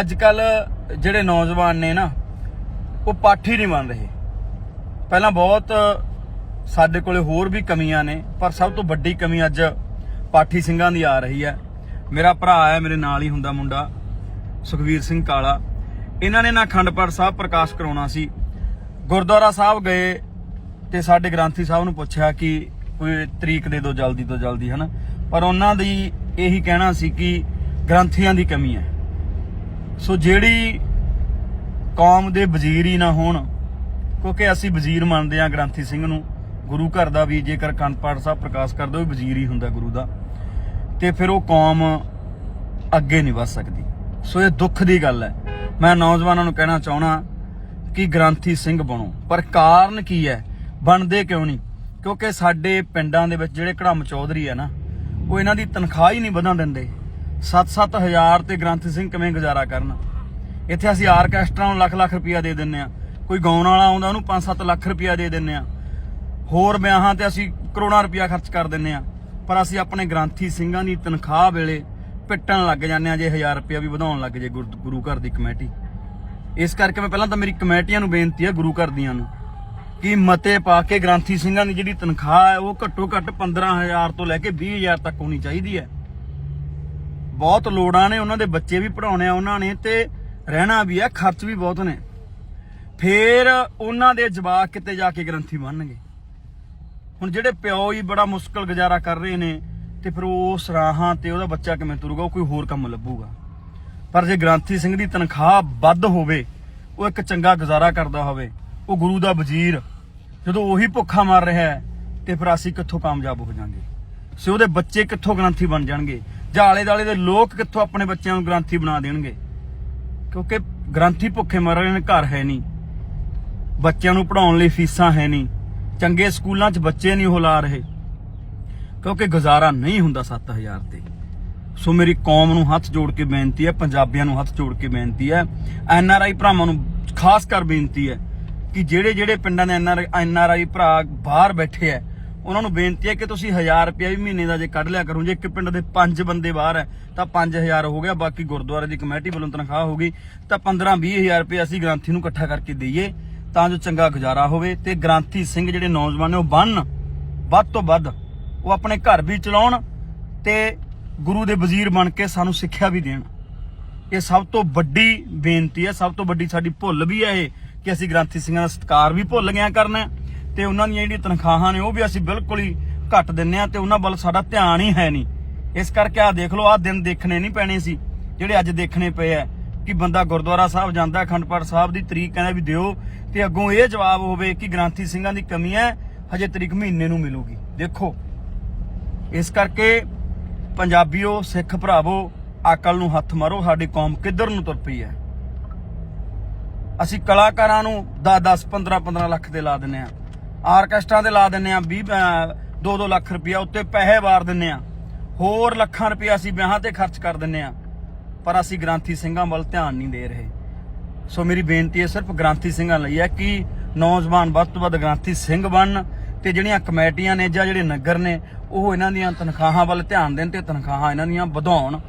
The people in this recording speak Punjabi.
ਅੱਜ ਕੱਲ ਜਿਹੜੇ ਨੌਜਵਾਨ ਨੇ ਨਾ, ਉਹ ਪਾਠੀ ਨਹੀਂ ਬਣ ਰਹੇ। ਪਹਿਲਾਂ ਬਹੁਤ ਸਾਡੇ ਕੋਲੇ ਹੋਰ ਵੀ ਕਮੀਆਂ ਨੇ, ਪਰ ਸਭ ਤੋਂ ਵੱਡੀ ਕਮੀ ਅੱਜ ਪਾਠੀ ਸਿੰਘਾਂ ਦੀ ਆ ਰਹੀ ਹੈ। ਮੇਰਾ ਭਰਾ ਹੈ, ਮੇਰੇ ਨਾਲ ਹੀ ਹੁੰਦਾ ਮੁੰਡਾ, ਸੁਖਵੀਰ ਸਿੰਘ ਕਾਲਾ। ਇਹਨਾਂ ਨੇ ਨਾ ਅਖੰਡ ਪਾਠ ਸਾਹਿਬ ਪ੍ਰਕਾਸ਼ ਕਰਾਉਣਾ ਸੀ। ਗੁਰਦੁਆਰਾ ਸਾਹਿਬ ਗਏ ਤੇ ਸਾਡੇ ਗ੍ਰੰਥੀ ਸਾਹਿਬ ਨੂੰ ਪੁੱਛਿਆ ਕਿ ਕੋਈ ਤਰੀਕ ਦੇ ਦਿਓ, ਜਲਦੀ ਤੋਂ ਜਲਦੀ, ਹਨਾ? ਪਰ ਉਹਨਾਂ ਦੀ ਇਹੀ ਕਹਿਣਾ ਸੀ ਕਿ ਗ੍ਰੰਥੀਆਂ ਦੀ ਕਮੀ ਹੈ। ਸੋ ਜਿਹੜੀ ਕੌਮ ਦੇ ਵਜ਼ੀਰ ਹੀ ਨਾ ਹੋਣ, ਕਿਉਂਕਿ ਅਸੀਂ ਵਜ਼ੀਰ ਮੰਨਦੇ ਆ ਗ੍ਰੰਥੀ ਸਿੰਘ ਨੂੰ, ਗੁਰੂ ਘਰ ਦਾ ਵੀ ਜੇਕਰ ਕੰਨ ਪਾਠ ਸਾਹਿਬ ਪ੍ਰਕਾਸ਼ ਕਰਦਾ, ਉਹ ਵਜ਼ੀਰ ਹੀ ਹੁੰਦਾ ਗੁਰੂ ਦਾ, ਤੇ ਫਿਰ ਉਹ ਕੌਮ ਅੱਗੇ ਨਹੀਂ ਵੱਧ ਸਕਦੀ। ਸੋ ਇਹ ਦੁੱਖ ਦੀ ਗੱਲ ਹੈ। ਮੈਂ ਨੌਜਵਾਨਾਂ ਨੂੰ ਕਹਿਣਾ ਚਾਹਣਾ ਕਿ ਗ੍ਰੰਥੀ ਸਿੰਘ ਬਣੋ। ਪਰ ਕਾਰਨ ਕੀ ਹੈ? ਬਣਦੇ ਕਿਉਂ ਨਹੀਂ? ਕਿਉਂਕਿ ਸਾਡੇ ਪਿੰਡਾਂ ਦੇ ਵਿੱਚ ਜਿਹੜੇ ਕੜਮ ਚੌਧਰੀ ਹੈ ਨਾ, ਉਹ ਇਹਨਾਂ ਦੀ ਤਨਖਾਹ ਹੀ ਨਹੀਂ ਵਧਣ ਦਿੰਦੇ। 7-7 ਹਜ਼ਾਰ ਤੇ ਗ੍ਰੰਥੀ ਸਿੰਘ ਕਿਵੇਂ ਗੁਜ਼ਾਰਾ ਕਰਨ? ਇੱਥੇ ਅਸੀਂ ਆਰਕੈਸਟਰਾ ਨੂੰ ਲੱਖ ਲੱਖ ਰੁਪਇਆ ਦੇ ਦਿੰਨੇ ਆ। ਕੋਈ ਗਾਉਣ ਵਾਲਾ ਆਉਂਦਾ ਉਹਨੂੰ 5-7 ਲੱਖ ਰੁਪਇਆ ਦੇ ਦਿੰਨੇ ਆ। ਹੋਰ ਵਿਆਹਾਂ ਤੇ ਅਸੀਂ ਕਰੋੜਾਂ ਰੁਪਇਆ ਖਰਚ ਕਰ ਦਿੰਨੇ ਆ। ਪਰ ਅਸੀਂ ਆਪਣੇ ਗ੍ਰੰਥੀ ਸਿੰਘਾਂ ਦੀ ਤਨਖਾਹ ਵੇਲੇ ਪਿੱਟਣ ਲੱਗ ਜਾਂਦੇ ਆ ਜੇ 1000 ਰੁਪਇਆ ਵੀ ਵਧਾਉਣ ਲੱਗ ਜੇ ਗੁਰ- ਗੁਰੂ ਘਰ ਦੀ ਕਮੇਟੀ। ਇਸ ਕਰਕੇ ਮੈਂ ਪਹਿਲਾਂ ਤਾਂ ਮੇਰੀ ਕਮੇਟੀਆਂ ਨੂੰ ਬੇਨਤੀ ਹੈ ਗੁਰੂ ਘਰ ਦੀਆਂ ਨੂੰ ਕਿ ਮਤੇ ਪਾ ਕੇ ਗ੍ਰੰਥੀ ਸਿੰਘਾਂ ਦੀ ਜਿਹੜੀ ਤਨਖਾਹ ਹੈ ਉਹ ਘੱਟੋ ਘੱਟ 15000 ਤੋਂ ਲੈ ਕੇ 20000 ਤੱਕ ਹੋਣੀ ਚਾਹੀਦੀ ਹੈ। ਬਹੁਤ ਲੋੜਾਂ ਨੇ, ਉਹਨਾਂ ਦੇ ਬੱਚੇ ਵੀ ਪੜਾਉਣੇ ਆ, ਉਹਨਾਂ ਨੇ ਤੇ ਰਹਿਣਾ ਵੀ ਆ, ਖਰਚ ਵੀ ਬਹੁਤ ਨੇ। ਫੇਰ ਉਹਨਾਂ ਦੇ ਜਵਾਕ ਕਿਤੇ ਜਾ ਕੇ ਗ੍ਰੰਥੀ ਬਣਨਗੇ ਹੁਣ ਜਿਹੜੇ ਪਿਓ ਹੀ ਬੜਾ ਮੁਸ਼ਕਲ ਗੁਜ਼ਾਰਾ ਕਰ ਰਹੇ ਨੇ, ਤੇ ਫਿਰ ਉਹ ਸਰਾਹਾਂ ਤੇ ਉਹਦਾ ਬੱਚਾ ਕਿਵੇਂ ਤੁਰੂਗਾ, ਉਹ ਕੋਈ ਹੋਰ ਕੰਮ ਲੱਭੂਗਾ। ਪਰ ਜੇ ਗ੍ਰੰਥੀ ਸਿੰਘ ਦੀ ਤਨਖਾਹ ਵੱਧ ਹੋਵੇ, ਉਹ ਇੱਕ ਚੰਗਾ ਗੁਜ਼ਾਰਾ ਕਰਦਾ ਹੋਵੇ, ਉਹ ਗੁਰੂ ਦਾ ਵਜ਼ੀਰ, ਜਦੋਂ ਉਹੀ ਭੁੱਖਾ ਮਰ ਰਿਹਾ ਹੈ, ਤੇ ਫਿਰ ਅਸੀਂ ਕਿੱਥੋਂ ਕਾਮਯਾਬ ਹੋ ਜਾਾਂਗੇ? ਸੋ ਉਹਦੇ ਬੱਚੇ ਕਿੱਥੋਂ ਗ੍ਰੰਥੀ ਬਣ ਜਾਣਗੇ? ਜਾਂ ਆਲੇ ਦਾਲੇ ਦੇ ਲੋਕ ਕਿੱਥੋਂ ਆਪਣੇ ਬੱਚਿਆਂ ਨੂੰ ਗ੍ਰੰਥੀ ਬਣਾ ਦੇਣਗੇ? ਕਿਉਂਕਿ ਗ੍ਰੰਥੀ ਭੁੱਖੇ ਮਰ ਰਹੇ ਨੇ ਘਰ ਹੈ ਨਹੀਂ। ਬੱਚਿਆਂ ਨੂੰ ਪੜਾਉਣ ਲਈ ਫੀਸਾਂ ਹੈ ਨਹੀਂ। ਚੰਗੇ ਸਕੂਲਾਂ 'ਚ ਬੱਚੇ ਨਹੀਂ ਉਹ ਲਾ ਰਹੇ। ਕਿਉਂਕਿ ਗੁਜ਼ਾਰਾ ਨਹੀਂ ਹੁੰਦਾ 7000 ਤੇ। ਸੋ ਮੇਰੀ ਕੌਮ ਨੂੰ ਹੱਥ ਜੋੜ ਕੇ ਬੇਨਤੀ ਹੈ, ਪੰਜਾਬੀਆਂ ਨੂੰ ਹੱਥ ਜੋੜ ਕੇ ਬੇਨਤੀ ਹੈ, ਐਨ ਆਰ ਆਈ ਭਰਾਵਾਂ ਨੂੰ ਖਾਸ ਕਰ ਬੇਨਤੀ ਹੈ ਕਿ ਜਿਹੜੇ ਜਿਹੜੇ ਪਿੰਡਾਂ ਦੇ ਐਨ ਆਰ ਆਈ ਭਰਾ ਬਾਹਰ ਬੈਠੇ ਹੈ ਉਹਨਾਂ ਨੂੰ ਬੇਨਤੀ ਹੈ ਕਿ ਤੁਸੀਂ 1000 ਰੁਪਏ ਵੀ ਮਹੀਨੇ ਦਾ ਜੇ ਕੱਢ ਲਿਆ ਕਰੋ, ਜੇ ਇੱਕ ਪਿੰਡ ਦੇ 5 ਬੰਦੇ ਬਾਹਰ ਹੈ, ਤਾਂ 5000 ਹੋ ਗਿਆ, ਬਾਕੀ ਗੁਰਦੁਆਰੇ ਦੀ ਕਮੇਟੀ ਵੱਲੋਂ ਤਨਖਾਹ ਹੋਗੀ ਤਾਂ 15 20000 ਰੁਪਏ ਅਸੀਂ ਗ੍ਰੰਥੀ ਨੂੰ ਇਕੱਠਾ ਕਰਕੇ ਦਈਏ, ਤਾਂ ਜੋ ਚੰਗਾ ਗੁਜ਼ਾਰਾ ਹੋਵੇ, ਤੇ ਗ੍ਰੰਥੀ ਸਿੰਘ ਜਿਹੜੇ ਨੌਜਵਾਨ ਨੇ ਉਹ ਬਣਨ, ਵੱਧ ਤੋਂ ਵੱਧ ਉਹ ਆਪਣੇ ਘਰ ਵੀ ਚਲਾਉਣ, ਤੇ ਗੁਰੂ ਦੇ ਵਜ਼ੀਰ ਬਣ ਕੇ ਸਾਨੂੰ ਸਿੱਖਿਆ ਵੀ ਦੇਣ। ਇਹ ਸਭ ਤੋਂ ਵੱਡੀ ਬੇਨਤੀ ਹੈ, ਸਭ ਤੋਂ ਵੱਡੀ ਸਾਡੀ ਭੁੱਲ ਵੀ ਹੈ ਇਹ, ਕਿ ਅਸੀਂ ਗ੍ਰੰਥੀ ਸਿੰਘਾਂ ਦਾ ਸਤਿਕਾਰ ਵੀ ਭੁੱਲ ਗਿਆ ਕਰਨਾ। ਤੇ ਉਹਨਾਂ ਦੀਆਂ ਜਿਹੜੀਆਂ ਤਨਖਾਹਾਂ ਨੇ ਉਹ ਵੀ ਅਸੀਂ ਬਿਲਕੁਲ ਹੀ ਘੱਟ ਦਿੰਨੇ ਆ ਤੇ ਉਹਨਾਂ ਵੱਲ ਸਾਡਾ ਧਿਆਨ ਹੀ ਹੈ ਨਹੀਂ। ਇਸ ਕਰਕੇ ਆ ਦੇਖ ਲਓ ਆ ਦਿਨ ਦੇਖਣੇ ਨਹੀਂ ਪੈਣੇ ਸੀ, ਜਿਹੜੇ ਅੱਜ ਦੇਖਣੇ ਪਏ ਆ ਕਿ ਬੰਦਾ ਗੁਰਦੁਆਰਾ ਸਾਹਿਬ ਜਾਂਦਾ, ਅਖੰਡ ਪਾਠ ਸਾਹਿਬ ਦੀ ਤਰੀਕ ਕਹਿੰਦਾ ਵੀ ਦਿਓ ਤੇ ਅੱਗੋਂ ਇਹ ਜਵਾਬ ਹੋਵੇ ਕਿ ਗ੍ਰੰਥੀ ਸਿੰਘਾਂ ਦੀ ਕਮੀ ਹੈ, ਹਜੇ ਤਰੀਕ ਮਹੀਨੇ ਨੂੰ ਮਿਲੂਗੀ। ਦੇਖੋ, ਇਸ ਕਰਕੇ ਪੰਜਾਬੀਓ, ਸਿੱਖ ਭਰਾਵੋ, ਅਕਲ ਨੂੰ ਹੱਥ ਮਾਰੋ, ਸਾਡੀ ਕੌਮ ਕਿੱਧਰ ਨੂੰ ਤੁਰ ਪਈ ਹੈ? ਅਸੀਂ ਕਲਾਕਾਰਾਂ ਨੂੰ 10 10 15 15 ਲੱਖ ਦੇ ਲਾ ਦਿੰਨੇ ਆ ਆਰਕੈਸਟਰਾ ਦੇ ਲਾ ਦਿੰਨੇ ਆ 20 2 2 ਲੱਖ ਰੁਪਇਆ, ਉੱਤੇ ਪੈਸੇ ਵਾਰ ਦਿੰਨੇ ਆ। ਹੋਰ ਲੱਖਾਂ ਰੁਪਇਆ ਅਸੀਂ ਵਿਆਹਾਂ ਤੇ ਖਰਚ ਕਰ ਦਿੰਨੇ ਆ। ਪਰ ਅਸੀਂ ਗ੍ਰਾਂਥੀ ਸਿੰਘਾਂ ਵੱਲ ਧਿਆਨ ਨਹੀਂ ਦੇ ਰਹੇ। ਸੋ ਮੇਰੀ ਬੇਨਤੀ ਹੈ ਸਿਰਫ ਗ੍ਰਾਂਥੀ ਸਿੰਘਾਂ ਲਈ ਹੈ ਕਿ ਨੌਜਵਾਨ ਵੱਧ ਤੋਂ ਵੱਧ ਗ੍ਰਾਂਥੀ ਸਿੰਘ ਬਣਨ ਤੇ ਜਿਹੜੀਆਂ ਕਮੇਟੀਆਂ ਨੇ ਜਾਂ ਜਿਹੜੇ ਨਗਰ ਨੇ, ਉਹ ਇਹਨਾਂ ਦੀਆਂ ਤਨਖਾਹਾਂ ਵੱਲ ਧਿਆਨ ਦੇਣ ਤੇ ਤਨਖਾਹਾਂ ਇਹਨਾਂ ਦੀਆਂ ਵਧਾਉਣ।